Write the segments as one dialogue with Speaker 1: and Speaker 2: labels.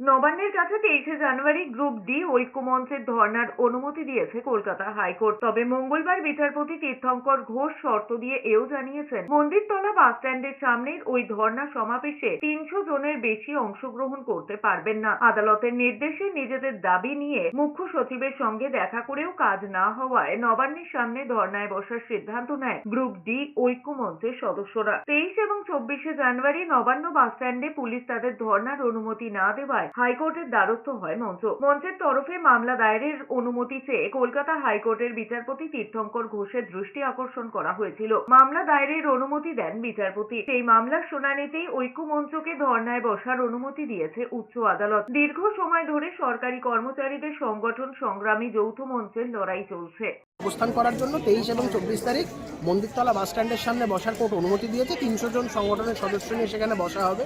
Speaker 1: নবান্নের কাছে তেইশে জানুয়ারি গ্রুপ ডি ঐক্যমঞ্চের ধর্নার অনুমতি দিয়েছে কলকাতা হাইকোর্ট। তবে মঙ্গলবার বিচারপতি তীর্থঙ্কর ঘোষ শর্ত দিয়ে এও জানিয়েছেন, মন্দিরতলা বাস স্ট্যান্ডের সামনের ওই ধর্না সমাবেশে তিনশো জনের বেশি অংশগ্রহণ করতে পারবেন না। আদালতের নির্দেশে নিজেদের দাবি নিয়ে মুখ্য সচিবের সঙ্গে দেখা করেও কাজ না হওয়ায় নবান্নের সামনে ধর্নায় বসার সিদ্ধান্ত নেয় গ্রুপ ডি ঐক্যমঞ্চের সদস্যরা। তেইশ এবং চব্বিশে জানুয়ারি নবান্ন বাস স্ট্যান্ডে পুলিশ তাদের ধর্নার অনুমতি না দেওয়ায় হাইকোর্টের দ্বারস্থ হয় মঞ্চ। মঞ্চের তরফে মামলা দায়েরের অনুমতি চেয়ে কলকাতা হাইকোর্টের বিচারপতি তীর্থঙ্কর ঘোষের দৃষ্টি আকর্ষণ করা হয়েছিল। মামলা দায়েরের অনুমতি দেন বিচারপতি। সেই মামলার শুনানিতেই ঐক্যমঞ্চকে ধর্নায় বসার অনুমতি দিয়েছে উচ্চ আদালত। দীর্ঘ সময় ধরে সরকারি কর্মচারীদের সংগঠন সংগ্রামী যৌথ মঞ্চের লড়াই চলছে।
Speaker 2: অবস্থান করার জন্য তেইশ এবং চব্বিশ তারিখ মন্দিরতলা বাস স্ট্যান্ডের সামনে বসার কোর্ট অনুমতি দিয়েছে। তিনশো জন সংগঠনের সদস্য নিয়ে সেখানে বসা হবে।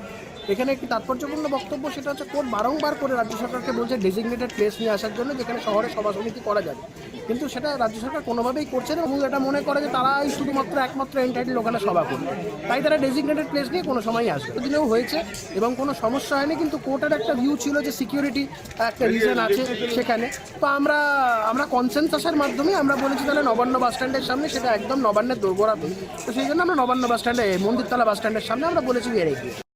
Speaker 2: এখানে একটি তাৎপর্যপূর্ণ বক্তব্য, সেটা হচ্ছে কোর্ট বারংবার করে রাজ্য সরকারকে বলছে ডেজিগনেটেড প্লেস নিয়ে আসার জন্য, যেখানে শহরে সভা সমিতি করা যাবে। কিন্তু সেটা রাজ্য সরকার কোনোভাবেই করছে না এবং এটা মনে করে যে তারাই শুধুমাত্র একমাত্র এন্টাইটেল ওখানে সভা করবে। তাই তারা ডেজিগনেটেড প্লেস নিয়ে কোনো সময়ই আসবে দিনেও হয়েছে এবং কোনো সমস্যা হয়নি, কিন্তু কোর্টের একটা ভিউ ছিল যে সিকিউরিটি একটা রিজন আছে সেখানে। তো আমরা আমরা কনসেনসাসের মাধ্যমে আমরা বলেছি তাহলে নবান্ন বাস স্ট্যান্ডের সামনে, সেটা একদম নবান্নের দোরগোড়াতে। তো সেই জন্য আমরা নবান্ন বাস স্ট্যান্ডে, মন্দিরতলা বাস স্ট্যান্ডের সামনে আমরা বলেছি বেড়ে গিয়ে